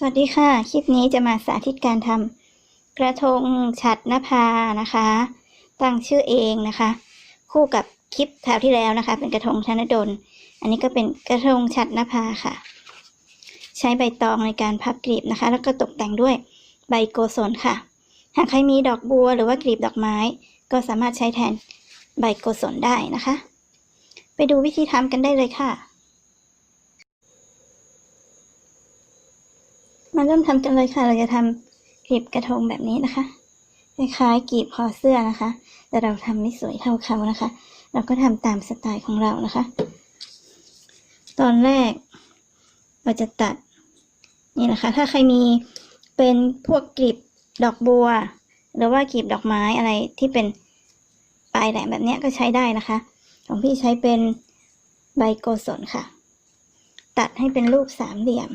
สวัสดีค่ะ คลิปนี้จะมาสาธิตการทำกระทงฉัดนภานะคะ ตั้งชื่อเองนะคะ คู่กับคลิปคราวที่แล้วนะคะ เป็นกระทงธนดล อันนี้ก็เป็นกระทงฉัดนภาค่ะ ใช้ใบตองในการพับกลีบนะคะ แล้วก็ตกแต่งด้วยใบโกศลค่ะ หากใครมีดอกบัวหรือว่ากลีบดอกไม้ ก็สามารถใช้แทนใบโกศลได้นะคะ ไปดูวิธีทำกันได้เลยค่ะ มาเริ่มทำกันเลยค่ะ เราจะทำกลีบกระทงแบบนี้นะคะ คล้ายๆกลีบคอเสื้อนะคะ แต่เราทำไม่สวยเท่าเขานะคะ เราก็ทำตามสไตล์ของเรานะคะ ตอนแรก เราจะตัดนี่นะคะ ถ้าใครมีเป็นพวกกลีบดอกบัว หรือว่ากลีบดอกไม้อะไรที่เป็นปลายแหลมแบบนี้ก็ใช้ได้นะคะ ของพี่ใช้เป็นใบโกศลค่ะ ตัดให้เป็นรูปสามเหลี่ยม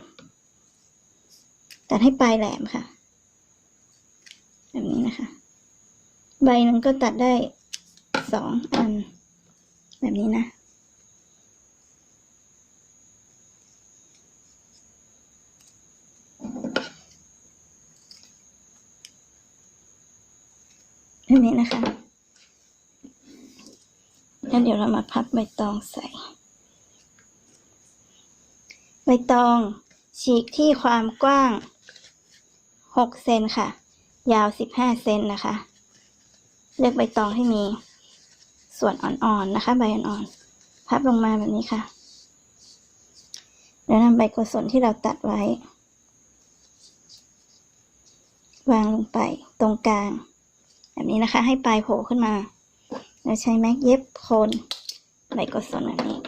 ตัดให้ปลายแหลมค่ะ แบบนี้นะคะ ใบหนึ่งก็ตัดได้สองอัน แบบนี้นะแบบนี้นะคะแล้วเดี๋ยวเรามาพับใบตองใส่ ใบตองฉีกที่ความกว้าง 6เซนค่ะ ยาว 15เซนนะคะ เลือกใบตองให้มีส่วนอ่อนๆนะคะ ใบอ่อนๆพับลงมาแบบนี้ค่ะ แล้วนำใบโกศลที่เราตัดไว้ วางลงไปตรงกลาง แบบนี้นะคะ ให้ปลายโผล่ขึ้นมา แล้วใช้แม็กเย็บโคนใบโกศลแบบนี้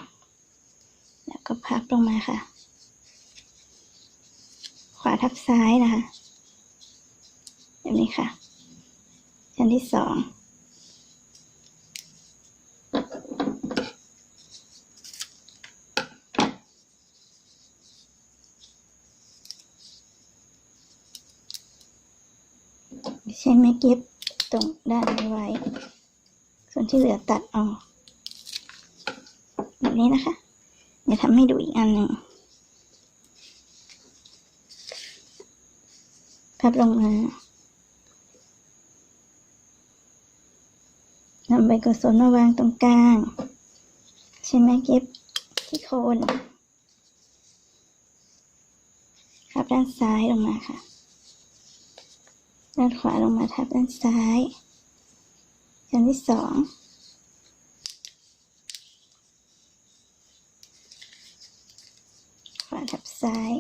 แล้วก็พับลงมาค่ะ ขวาทับซ้ายนะคะ แบบนี้ค่ะ ชั้นที่สองใช้ไม้เก็บตรงด้านนี้ไว้ ส่วนที่เหลือตัดออกแบบนี้นะคะ เดี๋ยวทำให้ดูอีกอันหนึ่งพับลงมานำ ใบกระสนมาวางตรงกลาง ใช้ไหมเก็บที่โคนพับด้านซ้ายลงมาค่ะ ด้านขวาลงมาทับด้านซ้ายชั้นที่สองขวาทับซ้าย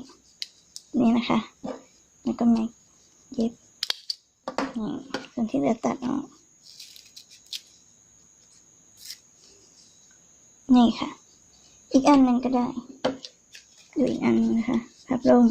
นี่นะคะ แล้วก็แม็กเย็บส่วนที่เหลือตัดออก นี่ค่ะ อีกอันหนึ่งก็ได้ ดูอีกอันนึงนะคะพับลง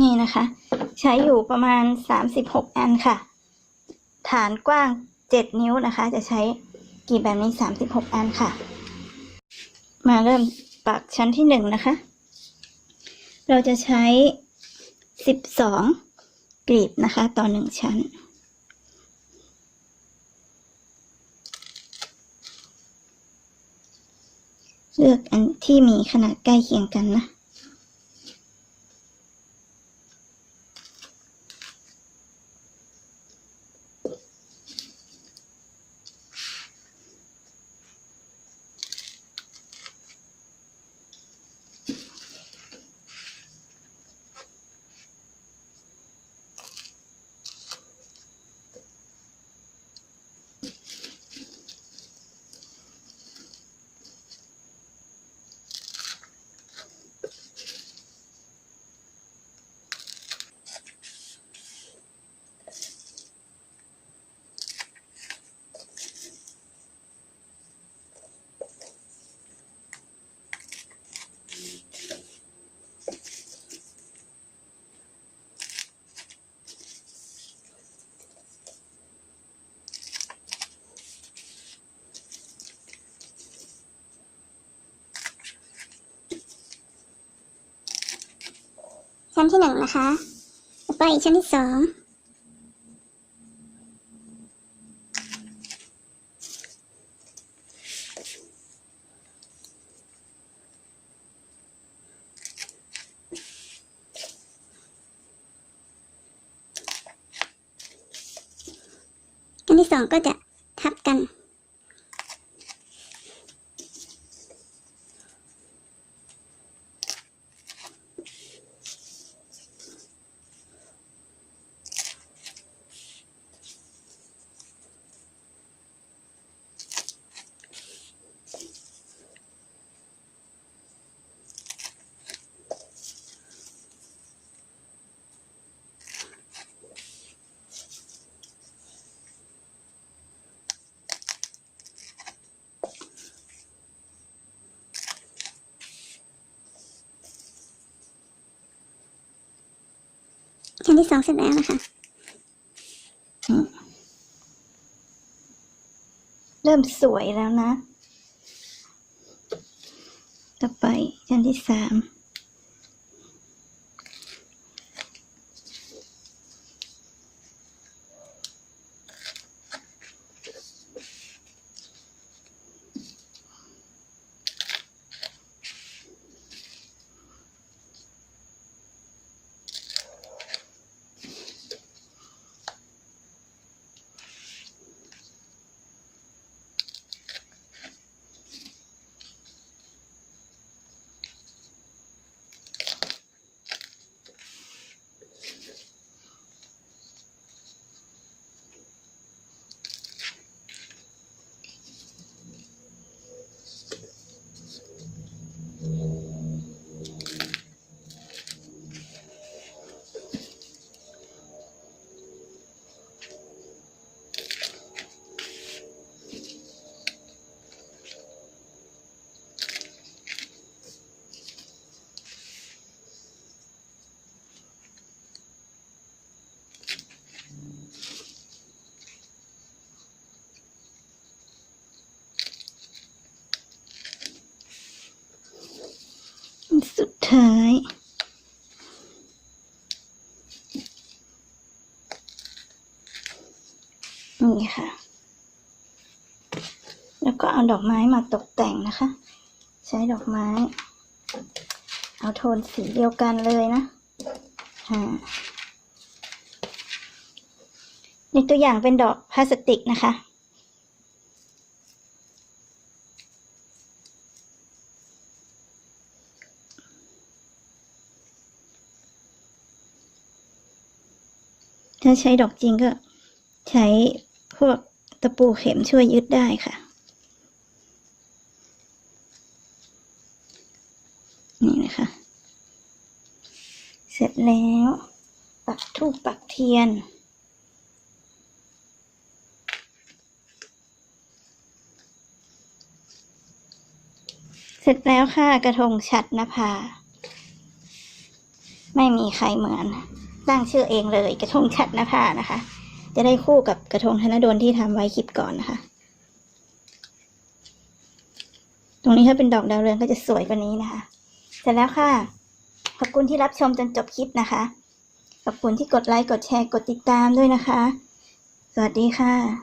นี่นะคะ ใช้อยู่ประมาณ 36 อันค่ะ ฐานกว้าง 7 นิ้วนะคะ จะใช้กี่แบบนี้ 36 อันค่ะ มาเริ่มปักชั้นที่ 1 นะคะ เราจะใช้ 12 กลีบนะคะ ต่อ 1 ชั้นเลือกอันที่มีขนาดใกล้เคียงกันนะ ชั้นที่หนึ่งนะคะ ต่อไปชั้นที่สองชั้นที่สองก็จะทับกัน ชั้นที่สองเสร็จแล้วนะคะเริ่มสวยแล้วนะ ต่อไปชั้นที่สาม สุด ท้าย นี่ค่ะ แล้วก็เอาดอกไม้มาตกแต่งนะคะ ใช้ดอกไม้ เอาโทนสีเดียวกันเลยนะอ่าในตัวอย่างเป็นดอกพลาสติกนะคะ ถ้าใช้ดอกจริงก็ใช้พวกตะปูเข็มช่วยยึดได้ค่ะ นี่นะคะ เสร็จแล้ว ปักทูปปักเทียนเสร็จแล้วค่ะ กระทงฉัดนภา ไม่มีใครเหมือน ตั้งชื่อเองเลยกระทงชัดนภานะคะ จะได้คู่กับกระทงธนดลที่ทำไว้คลิปก่อนนะคะ ตรงนี้ถ้าเป็นดอกดาวเรืองก็จะสวยกว่านี้นะคะ เสร็จแล้วค่ะ ขอบคุณที่รับชมจนจบคลิปนะคะ ขอบคุณที่กดไลค์กดแชร์กดติดตามด้วยนะคะ สวัสดีค่ะ